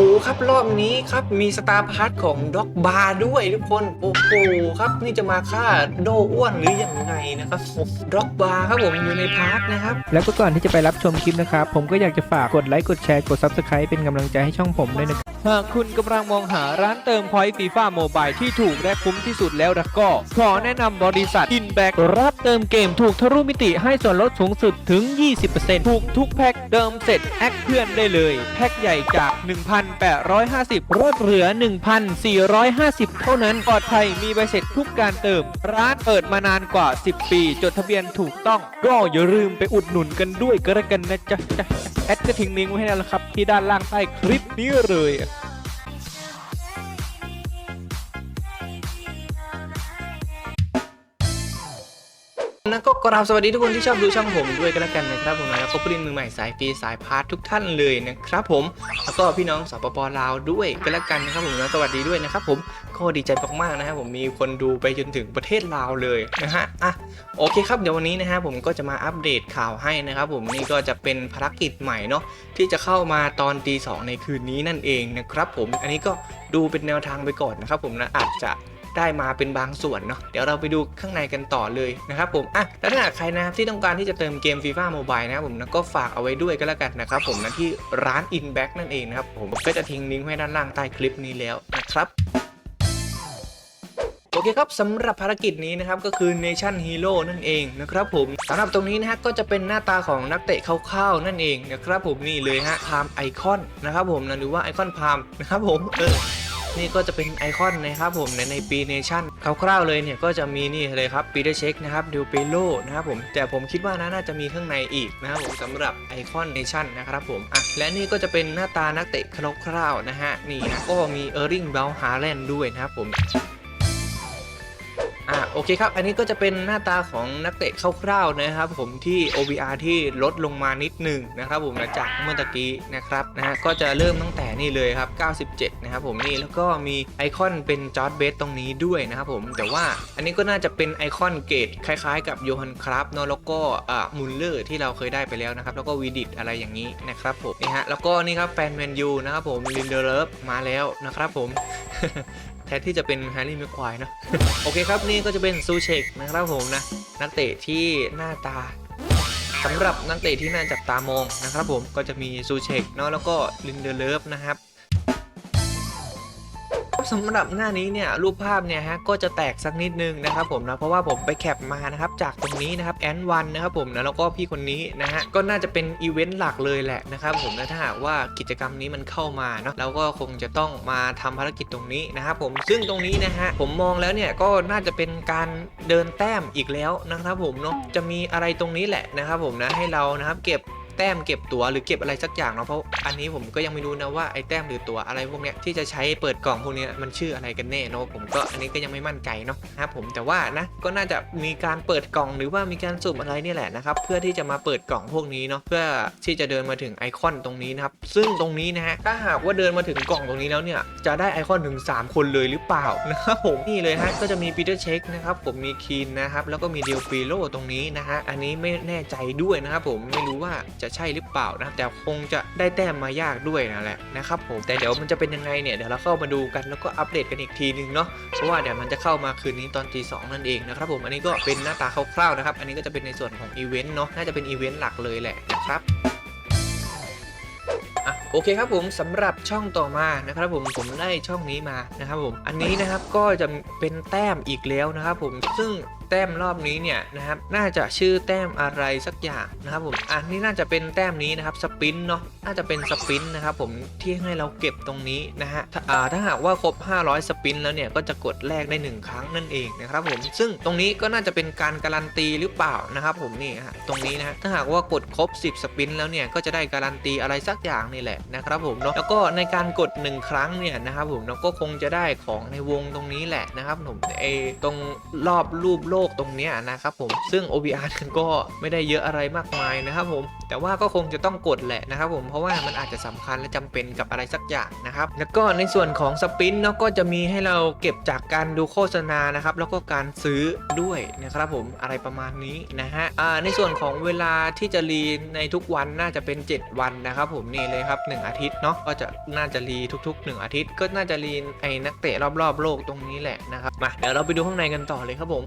Falou! ครับรอบนี้ครับมีสตาร์พาร์ทของด็อกบาร์ด้วยทุกคน โอ้โหครับนี่จะมาฆ่าโดอ้วนหรือยังไงนะครับด็อกบาร์ครับผมอยู่ในพาร์ทนะครับ แล้วก็ก่อนที่จะไปรับชมคลิปนะครับ ผมก็อยากจะฝากกดไลค์กดแชร์กด Subscribe เป็นกำลังใจให้ช่องผมด้วยนะครับหากคุณกำลังมองหาร้านเติมพอยต์ฟีฟ่าโมบายที่ถูกและคุ้มที่สุดแล้วละก็ ขอแนะนำบริษัท Inback รับเติมเกมถูกทะลุมิติให้ส่วนลดสูงสุดถึง 20%ถูกทุกแพ็คเติมเสร็จแอคเพื่อนได้เลย แพ็คใหญ่จาก150ลดเหลือ 1,450 เท่านั้นปลอดภัยมีใบเสร็จทุกการเติม ร้านเปิดมานานกว่า 10 ปี จดทะเบียนถูกต้อง ก็อย่าลืมไปอุดหนุนกันด้วยก็แล้วกันนะจ๊ะแอดก็ทิ้งลิงก์ไว้ให้แล้วครับ ที่ด้านล่างใต้คลิปนี้เลย นั้นก็กราบสวัสดีทุกคนที่ชอบดูช่องผมด้วยกันแล้วกันนะครับผมแล้วก็ปรินมือใหม่สายฟรีสายพาร์ททุกท่านเลยนะครับผมแล้วก็พี่น้องสปปลาวด้วยกันแล้วกันนะครับผมนะสวัสดีด้วยนะครับผมก็ดีใจมากๆนะครับผมมีคนดูไปจนถึงประเทศลาวเลยนะฮะอะโอเคครับเดี๋ยววันนี้นะฮะผมก็จะมาอัปเดตข่าวให้นะครับผมนี่ก็จะเป็นภารกิจใหม่เนาะที่จะเข้ามาตอนตีสองในคืนนี้นั่นเองนะครับผมอันนี้ก็ดูเป็นแนวทางไปก่อนนะครับผมนะอาจจะ ได้มาเป็นบางส่วนเนาะเดี๋ยวเราไปดูข้างในกันต่อเลยนะครับผมอะแล้วถ้าใครนะครับที่ต้องการที่จะเติมเกม FIFA Mobile นะครับผมนะก็ฝากเอาไว้ด้วยก็แล้วกันนะครับผมนะที่ร้าน Inback นั่นเองนะครับผมก็จะทิ้งลิงก์ไว้ด้านล่างใต้คลิปนี้แล้วนะครับโอเคครับสำหรับภารกิจนี้นะครับก็คือ Nation Hero นั่นเองนะครับผมสำหรับตรงนี้นะฮะก็จะเป็นหน้าตาของนักเตะคร่าวๆนั่นเองนะครับผมนี่เลยฮะพามไอคอนนะครับผมนะหรือว่าไอคอนพามนะครับผมเออ นี่ก็จะเป็นไอคอนนะครับผมในในปีเนชั่นคร่าวๆเลยเนี่ยก็จะมีนี่เลยครับปีเตอร์เช็คนะครับดิวเปโลนะครับผมแต่ผมคิดว่านะน่าจะมีข้างในอีกนะครับผมสำหรับไอคอนเนชั่นนะครับผมอะและนี่ก็จะเป็นหน้าตานักเตะคร่าวๆนะฮะนี่นะก็มีเออร์ริงเบลฮาแลนด์ด้วยนะครับผม โอเคครับ อันนี้ก็จะเป็นหน้าตาของนักเตะคร่าวๆนะครับ ผมที่ OBR ที่ลดลงมานิดหนึ่งนะครับ ผมหลังจากเมื่อตะกี้นะครับนะฮะก็จะเริ่มตั้งแต่นี่เลยครับ 97 นะครับผมนี่แล้วก็มีไอคอนเป็นจอร์ดเบสตรงนี้ด้วยนะครับผมแต่ว่าอันนี้ก็น่าจะเป็นไอคอนเกตคล้ายๆ กับโยฮันคราฟเนาะแล้วก็อ่ามุลเลอร์ที่เราเคยได้ไปแล้วนะครับ แล้วก็วีดิตอะไรอย่างนี้นะครับผมนี่ฮะแล้วก็นี่ครับแฟนแมนยูนะครับผมลินเดอร์เลฟมาแล้วนะครับผม ทนที่จะเป็นแฮร์รี่แม็กควายเนะ โอเคครับนี่ก็จะเป็นซูเชกนะครับผมนะ นักเตะที่หน้าตาสำหรับนักเตะที่น่าจับตามองนะครับผมก็จะมีซูเชกเนาะแล้วก็ลินเดอร์เลฟนะครับ สำหรับหน้านี้เนี่ยรูปภาพเนี่ยฮะก็จะแตกสักนิดนึงนะครับผมนะเพราะว่าผมไปแคปมานะครับจากตรงนี้นะครับแอนวันนะครับผมนะแล้วก็พี่คนนี้นะฮะก็น่าจะเป็นอีเวนต์หลักเลยแหละนะครับผมนะถ้าหากว่ากิจกรรมนี้มันเข้ามาเนาะเราก็คงจะต้องมาทำภารกิจตรงนี้นะครับผมซึ่งตรงนี้นะฮะผมมองแล้วเนี่ยก็น่าจะเป็นการเดินแต้มอีกแล้วนะครับผมเนาะจะมีอะไรตรงนี้แหละนะครับผมนะให้เรานะครับเก็บ แต้มเก็บตัวหรือเก็บอะไรสักอย่างเนาะเพราะอันนี้ผมก็ยังไม่รู้นะว่าไอ้แต้มหรือตัวอะไรพวกเนี้ยที่จะใช้เปิดกล่องพวกเนี้ยมันชื่ออะไรกันแน่เนาะผมก็อันนี้ก็ยังไม่มั่นใจเนาะนะครับผมแต่ว่านะก็น่าจะมีการเปิดกล่องหรือว่ามีการสุ่มอะไรนี่แหละนะครับเพื่อที่จะมาเปิดกล่องพวกนี้เนาะเพื่อที่จะเดินมาถึงไอคอนตรงนี้นะครับซึ่งตรงนี้นะฮะถ้าหากว่าเดินมาถึงกล่องตรงนี้แล้วเนี่ยจะได้ไอคอนถึง 3 คนเลยหรือเปล่านะครับผมนี่เลยฮะก็จะมีปีเตอร์เช็คนะครับผมมีคีนนะครับแล้วก็มีเดลฟิโลตรงนี้นะฮะอันนี้ไม่แน่ใจด้วยนะครับผมไม่รู้ว่าจะใช่หรือเปล่านะ แต่คงจะได้แต้มมายากด้วยนั่นแหละนะครับผมแต่เดี๋ยวมันจะเป็นยังไงเนี่ยเดี๋ยวเราเข้ามาดูกันแล้วก็อัปเดตกันอีกทีนึงเนาะเพราะว่าเดี๋ยวมันจะเข้ามาคืนนี้ตอนตีสองนั่นเองนะครับผมอันนี้ก็เป็นหน้าตาคร่าวๆนะครับอันนี้ก็จะเป็นในส่วนของอีเวนต์เนาะน่าจะเป็นอีเวนต์หลักเลยแหละนะครับอะโอเคครับผมสำหรับช่องต่อมานะครับผมผมได้ช่องนี้มานะครับผมอันนี้นะครับก็จะเป็นแต้มอีกแล้วนะครับผมซึ่ง แต้มรอบนี้เนี่ยนะครับน่าจะชื่อแต้มอะไรสักอย่างนะครับผมอันนี้น่าจะเป็นแต้มนี้นะครับสปินเนาะน่าจะเป็นสปินนะครับผมที่ให้เราเก็บตรงนี้นะฮะถ้าอ่าถ้าหากว่าครบ 500 สปินแล้วเนี่ยก็จะกดแลกได้ 1 ครั้งนั่นเองนะครับผมซึ่งตรงนี้ก็น่าจะเป็นการการันตีหรือเปล่านะครับผมนี่ฮะตรงนี้นะฮะถ้าหากว่ากดครบ 10 สปินแล้วเนี่ยก็จะได้การันตีอะไรสักอย่างนี่แหละนะครับผมเนาะแล้วก็ในการกด 1 ครั้งเนี่ยนะครับผมเราก็คงจะได้ของในวงตรงนี้แหละนะครับผมไอตรงรอบรูปโลกตรงนี้นะครับผมซึ่ง OBR ก็ไม่ได้เยอะอะไรมากมายนะครับผมแต่ว่าก็คงจะต้องกดแหละนะครับผมเพราะว่ามันอาจจะสำคัญและจำเป็นกับอะไรสักอย่างนะครับแล้วก็ในส่วนของสปินเนาะก็จะมีให้เราเก็บจากการดูโฆษณานะครับแล้วก็การซื้อด้วยนะครับผมอะไรประมาณนี้นะฮะในส่วนของเวลาที่จะรีในทุกวันน่าจะเป็น 7 วันนะครับผมนี่เลยครับ 1 อาทิตย์เนาะก็จะน่าจะรีทุก ๆ 1 อาทิตย์ ก็น่าจะรีไอ้นักเตะรอบๆโลกตรงนี้แหละนะครับมาเดี๋ยวเราไปดูข้างในกันต่อเลยครับผม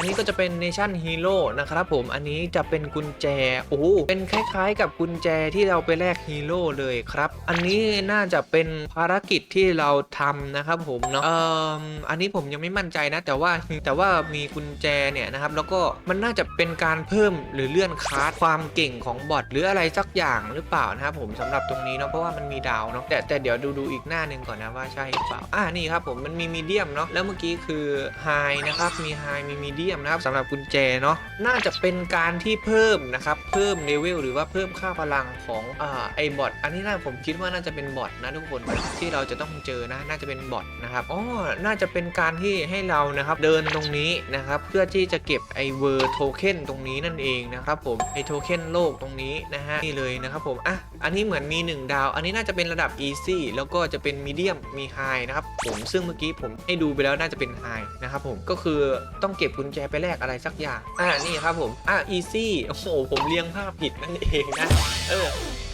อันนี้ก็จะเป็น Nation Hero นะครับผมอันนี้จะเป็นกุญแจโอ้เป็นคล้ายๆ กับกุญแจที่เราไปแลกฮีโร่เลยครับ อันนี้น่าจะเป็นภารกิจที่เราทำนะครับผมเนาะเอ่ออันนี้ผมยังไม่มั่นใจนะ แต่ว่าแต่ว่ามีกุญแจเนี่ยนะครับแล้วก็มันน่าจะเป็นการเพิ่มหรือเลื่อนคาร์ดความเก่งของบอทหรืออะไรสักอย่างหรือเปล่านะครับผมสำหรับตรงนี้เนาะเพราะว่ามันมีดาวเนาะแต่แต่เดี๋ยวดูดูอีกหน้าหนึ่งก่อนนะว่าใช่หรือเปล่าอ่านี่ครับผมมันมีมีเดียมเนาะแล้วเมื่อกี้คือไฮนะครับมีไฮมีมีเดียมนะครับสำหรับกุญแจเนาะน่าจะเป็นการที่เพิ่มนะครับเพิ่มเลเวลหรือว่าเพิ่มค่าพลังของอ่าไอบอทอันนี้น่าผมคิดว่าน่าจะเป็นบอทนะทุกคนที่เราจะต้องเจอนะน่าจะเป็นบอทนะครับอ๋อน่าจะเป็นการที่ให้เรานะครับเดินตรงนี้นะครับเพื่อที่จะเก็บไอเวอร์โทเค็นตรงนี้นั่นเองนะครับผมไอโทเค็นโลกตรงนี้นะฮะนี่เลยนะครับผมอะอันนี้เหมือนมี 1 ดาว อันนี้น่าจะเป็นระดับ easy แล้วก็จะเป็น medium มี high นะครับ ผมซึ่งเมื่อกี้ผมให้ดูไปแล้วน่าจะเป็นไฮนะครับผมก็คือต้องเก็บกุญแจไปแลกอะไรสักอย่าง อ่านี่ครับผม อะอีซี่โอ้โหผมเรียงภาพผิดนั่นเองนะเออ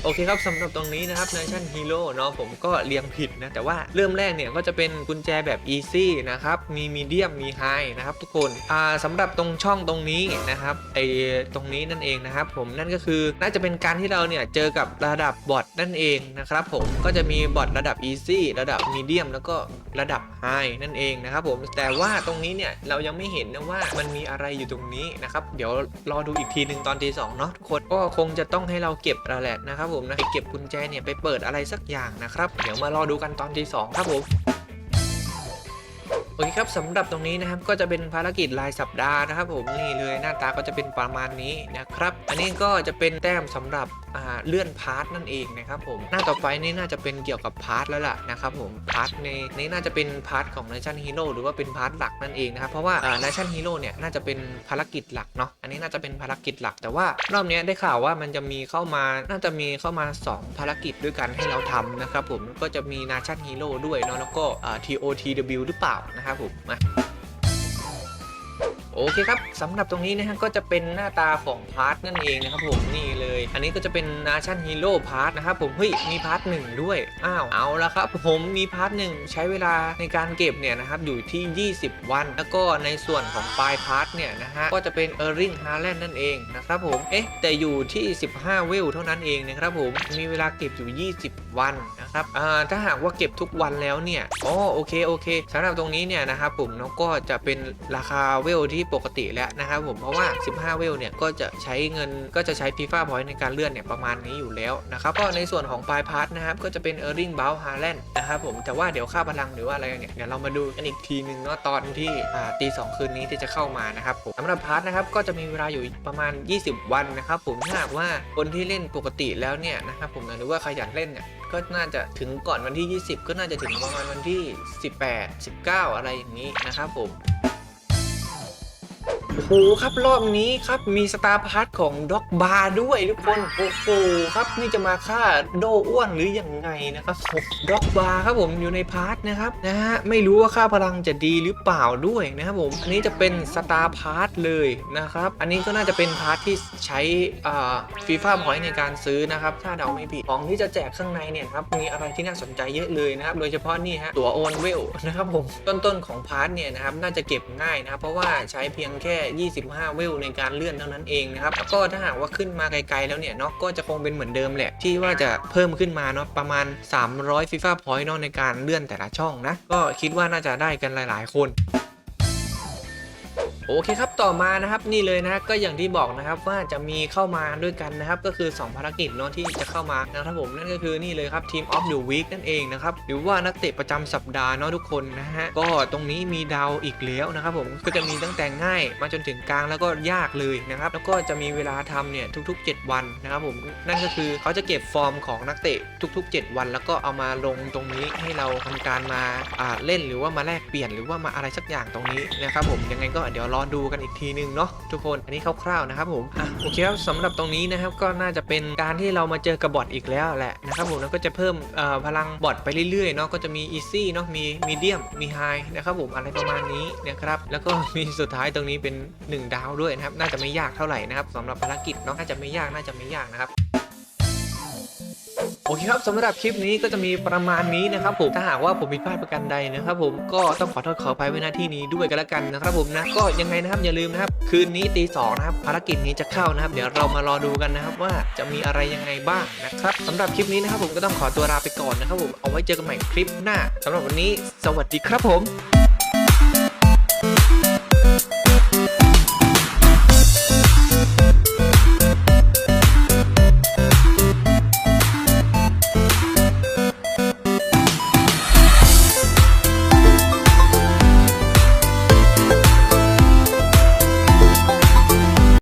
โอเคครับสำหรับตรงนี้นะครับ Nation Hero เนาะผมก็เรียงผิดนะ แต่ว่าเริ่มแรกเนี่ยก็จะเป็นกุญแจแบบ Easy นะครับ มี Medium มี High นะครับทุกคนอ่าสำหรับตรงช่องตรงนี้นะครับไอตรงนี้นั่นเองนะครับผมนั่นก็คือน่าจะเป็นการที่เราเนี่ยเจอกับระดับบอทนั่นเองนะครับผมก็จะมีบอทระดับ Easy ระดับ Medium แล้วก็ระดับ High นั่นเองนะครับผมแต่ว่าตรงนี้เนี่ยเรายังไม่เห็นนะว่ามันมีอะไรอยู่ตรงนี้นะครับเดี๋ยวรอดูอีกทีหนึ่งตอนทีสองเนาะทุกคนก็คงจะต้องให้เราเก็บแล้วแหละนะครับผมนะไปเก็บกุญแจเนี่ยไปเปิดอะไรสักอย่างนะครับ เดี๋ยวมารอดูกันตอนทีสองครับผม โอเคครับสำหรับตรงนี้นะครับก็จะเป็นภารกิจรายสัปดาห์นะครับผมนี่เลยหน้าตาก็จะเป็นประมาณนี้นะครับ อันนี้ก็จะเป็นแต้มสำหรับเลื่อนพาร์ทนั่นเองนะครับผมหน้าต่อไปนี่น่าจะเป็นเกี่ยวกับพาร์ทแล้วล่ะนะครับผมพาร์ทในนี้น่าจะเป็นพาร์ทของ Nation Hero หรือว่าเป็นพาร์ทหลักนั่นเองนะครับเพราะว่าอ่า Nation Hero เนี่ยน่าจะเป็นภารกิจหลักเนาะอันนี้น่าจะเป็นภารกิจหลัก แต่ว่ารอบนี้ได้ข่าวว่ามันจะมีเข้ามาน่าจะมีเข้ามา 2 ภารกิจด้วยกันให้เราทำนะครับผมก็จะมี Nation Hero ด้วยเนาะแล้วก็ TOTW หรือเปล่านะครับผมมา โอเคครับสำหรับตรงนี้นะฮะก็จะเป็นหน้าตาของพาร์ทนั่นเองนะครับผมนี่เลย อันนี้ก็จะเป็นนาชั่นฮีโร่พาร์ทนะครับผมเฮ้ยมีพาร์ทหนึ่งด้วยอ้าวเอาละครับผมมีพาร์ทหนึ่งใช้เวลาในการเก็บเนี่ยนะครับอยู่ที่ 20 วัน แล้วก็ในส่วนของปลายพาร์ทเนี่ยนะฮะก็จะเป็นเออร์ริงฮาร์แลนด์นั่นเองนะครับผมเอ๊ะแต่อยู่ที่ 15 เวลเท่านั้นเองนะครับผมมีเวลาเก็บอยู่ 20 วันนะครับอ่าถ้าหากว่าเก็บทุกวันแล้วเนี่ยอ๋อโอเคโอเคสำหรับตรงนี้เนี่ยนะครับผมเนาะก็จะเป็นราคาเวลที่ปกติแล้วนะครับผมเพราะว่า 15 เวลเนี่ยก็จะใช้เงินก็จะใช้ฟีฟ่าพอยต์ในการเลื่อนเนี่ยประมาณนี้อยู่แล้วนะครับก็ในส่วนของปลายพาร์ทนะครับก็จะเป็นเออร์ริงบ u ลฮาร์แลนด์นะครับผมแต่ว่าเดี๋ยวค่าพลังหรือว่าอะไรเนี่ยเดี๋ยวเรามาดูกันอีกทีหนึ่งเนาะตอนที่ตีสองคืนนี้ที่จะเข้ามานะครับผมสำหรับพาร์ทนะครับก็จะมีเวลาอยู่ประมาณ 20 วันนะครับผมถ้าหากว่าคนที่เล่นปกติแล้วเนี่ยนะครับผมหรือว่าขยันเล่นเนี่ยก็น่าจะถึงก่อนวันที่ 20 ก็น่าจะถึงประมาณวันที่ 18 19 อะไรอย่างนี้นะครับผม โอ้โหครับรอบนี้ครับมีสตาร์พาร์ทของด็อกบาร์ด้วยทุกคนโอ้โหครับนี่จะมาฆ่าโดอ้วนหรือยังไงนะครับด็อกบาร์ครับผมอยู่ในพาร์ทนะครับนะฮะไม่รู้ว่าค่าพลังจะดีหรือเปล่าด้วยนะครับผมอันนี้จะเป็นสตาร์พาร์ทเลยนะครับอันนี้ก็น่าจะเป็นพาร์ทที่ใช้อ่าฟีฟ่าพอยต์ในการซื้อนะครับถ้าเดาไม่ผิดของที่จะแจกข้างในเนี่ยครับมีอะไรที่น่าสนใจเยอะเลยนะครับโดยเฉพาะนี่ฮะตัวโอนเวลนะครับผมต้นๆของพาร์ทเนี่ยนะครับน่าจะเก็บง่ายนะครับเพราะว่าใช้เพียงแค่25 เวลในการเลื่อนเท่านั้นเองนะครับแล้วก็ถ้าหากว่าขึ้นมาไกลๆแล้วเนี่ยเนาะก็จะคงเป็นเหมือนเดิมแหละ ที่ว่าจะเพิ่มขึ้นมาเนาะประมาณ 300ฟีฟ่าพอยต์เนาะในการเลื่อนแต่ละช่องนะก็คิดว่าน่าจะได้กันหลาย ๆ คน โอเคครับต่อมานะครับนี่เลยนะก็อย่างที่บอกนะครับว่าจะมีเข้ามาด้วยกันนะครับก็คือ 2 ภารกิจเนาะที่จะเข้ามานะครับผมนั่นก็คือนี่เลยครับ Team of the Week นั่นเองนะครับหรือว่านักเตะประจำสัปดาห์เนาะทุกคนนะฮะก็ตรงนี้มีดาวอีกแล้วนะครับผมก็จะมีตั้งแต่ง่าย มาจนถึงกลางแล้วก็ยากเลยนะครับแล้วก็จะมีเวลาทำเนี่ยทุก ๆ 7 วันนะครับผมนั่นก็คือเขาจะเก็บฟอร์มของนักเตะทุก ๆ 7 วัน แล้วก็เอามาลงตรงนี้ให้เราทำการมาอ่าเล่นหรือว่ามาแลกเปลี่ยนหรือว่ามาอะไรสักอย่างตรงนี้นะครับผมยังไงก็เดี๋ยวรอดูกันอีกทีนึงเนาะทุกคนอันนี้คร่าวๆนะครับผมอะโอเคครับสำหรับตรงนี้นะครับก็น่าจะเป็นการที่เรามาเจอกับบอทอีกแล้วแหละนะครับผมแล้วก็จะเพิ่มพลังบอทไปเรื่อยๆเนาะก็จะมีอีซี่เนาะมีมีเดียมมีไฮนะครับผมอะไรประมาณนี้นะครับแล้วก็มีสุดท้ายตรงนี้เป็น 1 ดาวด้วยนะครับน่าจะไม่ยากเท่าไหร่นะครับสำหรับภารกิจเนาะน่าจะไม่ยากน่าจะไม่ยากนะครับ โอเคครับสำหรับคลิปนี้ก็จะมีประมาณนี้นะครับผมถ้าหากว่าผมผิดพลาดประการใดนะครับผมก็ต้องขอโทษขออภัยไว้หน้าที่นี้ด้วยกันแล้วกันนะครับผมนะก็ยังไงนะครับอย่าลืมนะครับคืนนี้ตีสองนะครับภารกิจนี้จะเข้านะครับ เดี๋ยวเรามารอดูกันนะครับว่าจะมีอะไรยังไงบ้างนะครับสำหรับคลิปนี้นะครับผมก็ต้องขอตัวลาไปก่อนนะครับผมเอาไว้เจอกันใหม่คลิปหน้าสำหรับวันนี้ สวัสดีครับผม